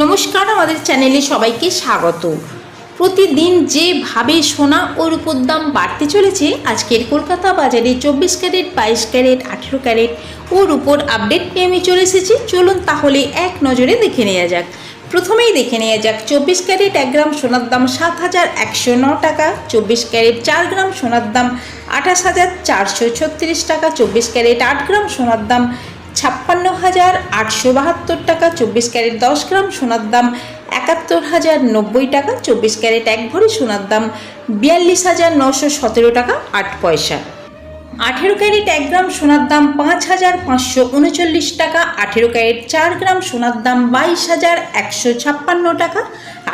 নমস্কার, আমাদের চ্যানেলে সবাইকে স্বাগত। প্রতিদিন যেভাবে সোনা ও রূপোর দাম বাড়তে চলেছে, আজকের কলকাতা বাজারে চব্বিশ ক্যারেট, বাইশ ক্যারেট, আঠেরো ক্যারেট ও রূপোর আপডেট নিয়ে আমি চলে এসেছি। চলুন তাহলে এক নজরে দেখে নেওয়া যাক। প্রথমেই দেখে নেওয়া যাক, চব্বিশ ক্যারেট এক গ্রাম সোনার দাম সাত হাজার একশো ন টাকা, চব্বিশ ক্যারেট চার গ্রাম সোনার দাম আঠাশ হাজার চারশো ছত্রিশ টাকা, চব্বিশ ক্যারেট আট গ্রাম সোনার দাম ছাপ্পান্ন হাজার আটশো বাহাত্তর টাকা চব্বিশ ক্যারেট দশ গ্রাম সোনার দাম, একাত্তর হাজার নব্বই টাকা চব্বিশ ক্যারেট এক ভরি সোনার দাম, বিয়াল্লিশ হাজার নশো সতেরো টাকা আট পয়সা। আঠেরো ক্যারেট এক গ্রাম সোনার দাম, পাঁচ হাজার পাঁচশো উনচল্লিশ টাকা, আঠেরো ক্যারেট চার গ্রাম সোনার দাম, বাইশ হাজার একশো ছাপ্পান্ন টাকা,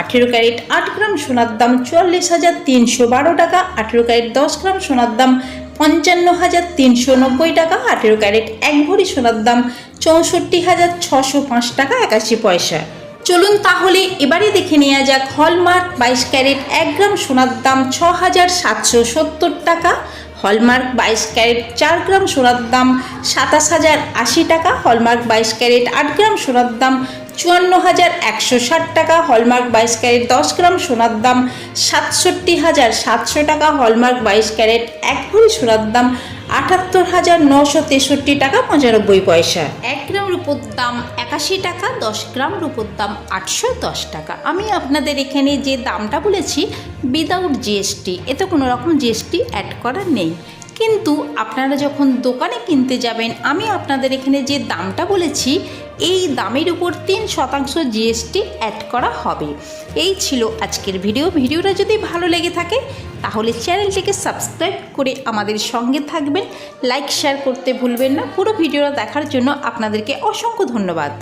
আঠেরো ক্যারেট আট গ্রাম সোনার দাম, চুয়াল্লিশ হাজার তিনশো বারো টাকা, আঠেরো ক্যারেট দশ গ্রাম সোনার দাম পঞ্চান্ন হাজার তিনশো নব্বই টাকা, আঠেরো ক্যারেট এক ভরি সোনার দাম চৌষট্টি হাজার ছশো পাঁচ টাকা একাশি পয়সা। চলুন তাহলে এবারে দেখে নেওয়া যাক, হলমার্ক বাইশ ক্যারেট এক গ্রাম সোনার দাম ছ হাজার সাতশো সত্তর টাকা, হলমার্ক বাইশ ক্যারেট চার গ্রাম সোনার দাম সাতাশ হাজার আশি টাকা, হলমার্ক বাইশ ক্যারেট আট গ্রাম সোনার দাম চুয়ান্ন হাজার একশো ষাট টাকা, হলমার্ক বাইশ ক্যারেট দশ গ্রাম সোনার দাম সাতষট্টি হাজার সাতশো টাকা, হলমার্ক বাইশ ক্যারেট এক ভরি সোনার দাম আটাত্তর হাজার নশো তেষট্টি টাকা, পঁচানব্বই পয়সা। এক গ্রাম রূপোর দাম একাশি টাকা, দশ গ্রাম রূপোর দাম আটশো দশ টাকা। আমি আপনাদের এখানে যে দামটা বলেছি উইদাউট জিএসটি এতে কোনো রকম জিএসটি অ্যাড করা নেই। কিন্তু আপনারা যখন দোকানে কিনতে যাবেন, আমি আপনাদের এখানে যে দামটা বলেছি, এই দামের উপর তিন শতাংশ জিএসটি অ্যাড করা হবে। এই ছিল আজকের ভিডিও ভিডিওটা যদি ভালো লেগে থাকে, তাহলে চ্যানেলটিকে সাবস্ক্রাইব করে আমাদের সঙ্গে থাকবেন। লাইক শেয়ার করতে ভুলবেন না। পুরো ভিডিওটা দেখার জন্য আপনাদেরকে অসংখ্য ধন্যবাদ।